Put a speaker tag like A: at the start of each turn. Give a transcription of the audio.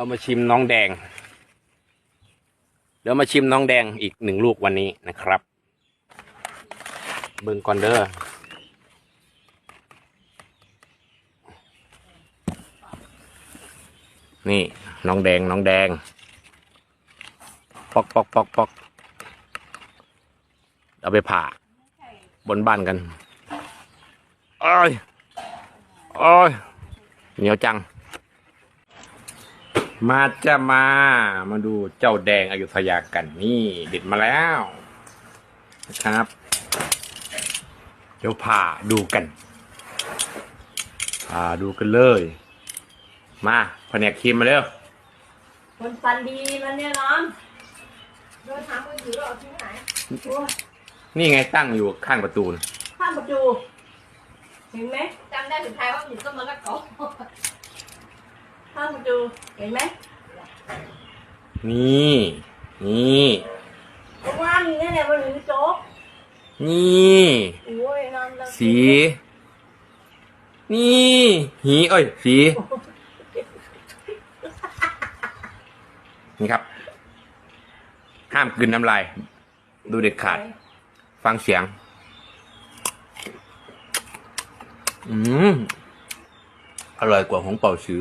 A: เรามาชิมน้องแดง เดี๋ยวมาชิมน้องแดงอีกหนึ่งลูกวันนี้นะครับ เบิ่งก่อนเด้อนี่น้องแดงน้องแดง ปอกปอกปอกปอกเอาไปผ่า บนบ้านกัน โอ้ย โอ้ย เหนียวจัง มาจะมา มาดูเจ้าแดงอยุธยากันนี่เด็ดมาแล้วนะครับ เดี๋ยวผ่าดูกันผ่าดูกันเลย มาแผนกครีมมาเร็ว
B: คนฟันดีมันเนี่ยน้อง
C: เดินหามือถือเราเอาทิ้งไหน
B: โอ้ย
A: นี่ไงตั้งอยู่ข้างประตูนะ
B: ข้ามประตูเห็นไหม
C: จำได้สุดท้ายว่าอยู่ต้นมะละกอ
B: ข้ามประตูเห็นไหม
A: นี่ นี่
B: เพราะว่านี่เนี่ยมันมีโจ๊ก
A: นี่
B: โอ้ยนอนแล้ว
A: สี นี่หีเอ้ย สี นี่ครับ ห้ามกลืนน้ำลาย ดูเด็ดขาด ฟังเสียง อืม อร่อยกว่าของเป่าซื้อ